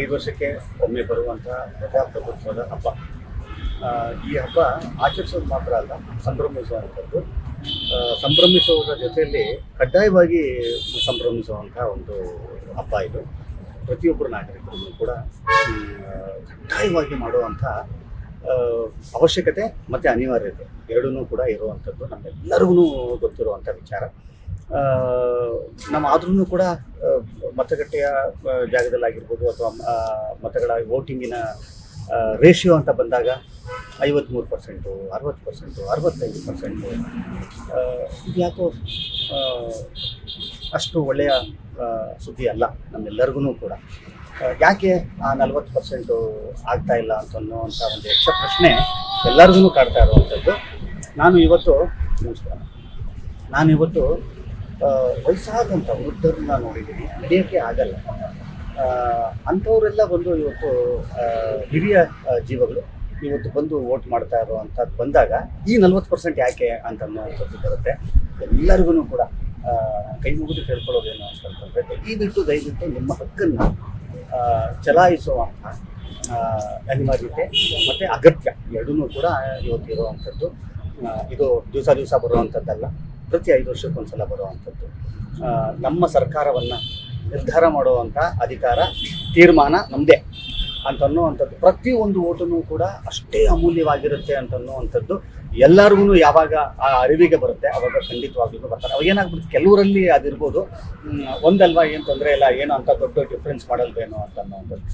ಐದು ವರ್ಷಕ್ಕೆ ಒಮ್ಮೆ ಬರುವಂಥ ಪ್ರಜಾಪ್ರಭುತ್ವದ ಹಬ್ಬ. ಈ ಹಬ್ಬ ಆಚರಿಸೋದು ಮಾತ್ರ ಅಲ್ಲ ಸಂಭ್ರಮಿಸುವಂಥದ್ದು ಸಂಭ್ರಮಿಸುವುದರ ಜೊತೆಯಲ್ಲಿ ಕಡ್ಡಾಯವಾಗಿ ಸಂಭ್ರಮಿಸುವಂಥ ಒಂದು ಹಬ್ಬ ಇದು. ಪ್ರತಿಯೊಬ್ಬರು ನಾಗರಿಕರನ್ನು ಕೂಡ ಕಡ್ಡಾಯವಾಗಿ ಮಾಡುವಂಥ ಅವಶ್ಯಕತೆ ಮತ್ತು ಅನಿವಾರ್ಯತೆ ಎರಡೂ ಕೂಡ ಇರುವಂಥದ್ದು ನಮ್ಮೆಲ್ಲರಿಗೂ ಗೊತ್ತಿರುವಂಥ ವಿಚಾರ. ನಮ್ಮ ಆದ್ರೂ ಕೂಡ ಮತಗಟ್ಟೆಯ ಜಾಗದಲ್ಲಾಗಿರ್ಬೋದು ಅಥವಾ ಮತಗಳ ವೋಟಿಂಗಿನ ರೇಷಿಯೋ ಅಂತ ಬಂದಾಗ ಐವತ್ತ್ಮೂರು ಪರ್ಸೆಂಟು ಅರವತ್ತು ಪರ್ಸೆಂಟು ಅರವತ್ತೈದು ಪರ್ಸೆಂಟು ಇದು ಯಾಕೋ ಅಷ್ಟು ಒಳ್ಳೆಯ ಸುದ್ದಿ ಅಲ್ಲ ನಮ್ಮೆಲ್ಲರಿಗೂ ಕೂಡ. ಯಾಕೆ ಆ ನಲ್ವತ್ತು ಪರ್ಸೆಂಟು ಆಗ್ತಾ ಇಲ್ಲ ಅಂತ ಅನ್ನೋವಂಥ ಒಂದು ಯಕ್ಷ ಪ್ರಶ್ನೆ ಎಲ್ಲರಿಗೂ ಕಾಡ್ತಾ ಇರುವಂಥದ್ದು. ನಾನು ಇವತ್ತು, ನಮಸ್ಕಾರ. ನಾನು ಇವತ್ತು ವಯಸ್ಸಾದಂಥ ವೃದ್ಧರನ್ನ ನೋಡಿದ್ದೀನಿ ನಡೆಯೋಕ್ಕೆ ಆಗಲ್ಲ. ಅಂಥವರೆಲ್ಲ ಬಂದು ಇವತ್ತು ಹಿರಿಯ ಜೀವಗಳು ಇವತ್ತು ಬಂದು ವೋಟ್ ಮಾಡ್ತಾ ಇರುವಂಥದ್ದು ಬಂದಾಗ ಈ ನಲ್ವತ್ತು ಪರ್ಸೆಂಟ್ ಯಾಕೆ ಅಂತ ಅನ್ನೋವಂಥದ್ದು ಬರುತ್ತೆ. ಎಲ್ಲರಿಗೂ ಕೂಡ ಕೈ ಮುಗಿದು ಕೇಳ್ಕೊಳ್ಳೋದೇನು ಈ ದಯವಿಟ್ಟು ದಯವಿಟ್ಟು ನಿಮ್ಮ ಹಕ್ಕನ್ನು ಚಲಾಯಿಸುವಂಥ ಅನಿವಾರ್ಯತೆ ಮತ್ತು ಅಗತ್ಯ ಎರಡೂ ಕೂಡ ಇವತ್ತು ಇರುವಂಥದ್ದು. ಇದು ದಿವಸ ದಿವಸ ಬರುವಂಥದ್ದಲ್ಲ. ಪ್ರತಿ ಐದು ವರ್ಷಕ್ಕೊಂದ್ಸಲ ಬರುವಂಥದ್ದು ನಮ್ಮ ಸರ್ಕಾರವನ್ನು ನಿರ್ಧಾರ ಮಾಡುವಂಥ ಅಧಿಕಾರ ತೀರ್ಮಾನ ನಮ್ಮದೇ ಅಂತನ್ನುವಂಥದ್ದು. ಪ್ರತಿಯೊಂದು ಓಟನು ಕೂಡ ಅಷ್ಟೇ ಅಮೂಲ್ಯವಾಗಿರುತ್ತೆ ಅಂತನ್ನುವಂಥದ್ದು. ಎಲ್ಲರಿಗೂ ಯಾವಾಗ ಆ ಅರಿವಿಗೆ ಬರುತ್ತೆ, ಅವಾಗ ಖಂಡಿತವಾಗ್ಲೂ ಬರ್ತಾರೆ. ಅವಾಗ ಏನಾಗ್ಬಿಡುತ್ತೆ ಕೆಲವರಲ್ಲಿ ಅದಿರ್ಬೋದು. ಒಂದಲ್ವ ಏನು ತೊಂದರೆ ಇಲ್ಲ, ಏನು ಅಂತ ದೊಡ್ಡ ಡಿಫ್ರೆನ್ಸ್ ಮಾಡಲ್ವೇನೋ ಅಂತ ಅನ್ನೋವಂಥದ್ದು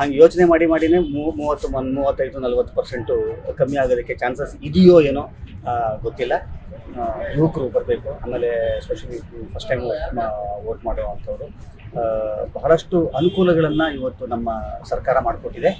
ಹಂಗೆ ಯೋಚನೆ ಮಾಡಿ ಮಾಡಿನೇ ಮೂವತ್ತು ಒಂದು ಮೂವತ್ತೈದು, ನಲ್ವತ್ತು ಪರ್ಸೆಂಟು ಕಮ್ಮಿ ಆಗೋದಕ್ಕೆ ಚಾನ್ಸಸ್ ಇದೆಯೋ ಏನೋ ಗೊತ್ತಿಲ್ಲ. ಯುವಕರು ಬರಬೇಕು. ಆಮೇಲೆ ಸ್ಪೆಷಲಿ ಫಸ್ಟ್ ಟೈಮ್ ವೋಟ್ ಮಾಡುವಂಥವ್ರು. ಬಹಳಷ್ಟು ಅನುಕೂಲಗಳನ್ನು ಇವತ್ತು ನಮ್ಮ ಸರ್ಕಾರ ಮಾಡಿಕೊಟ್ಟಿದೆ.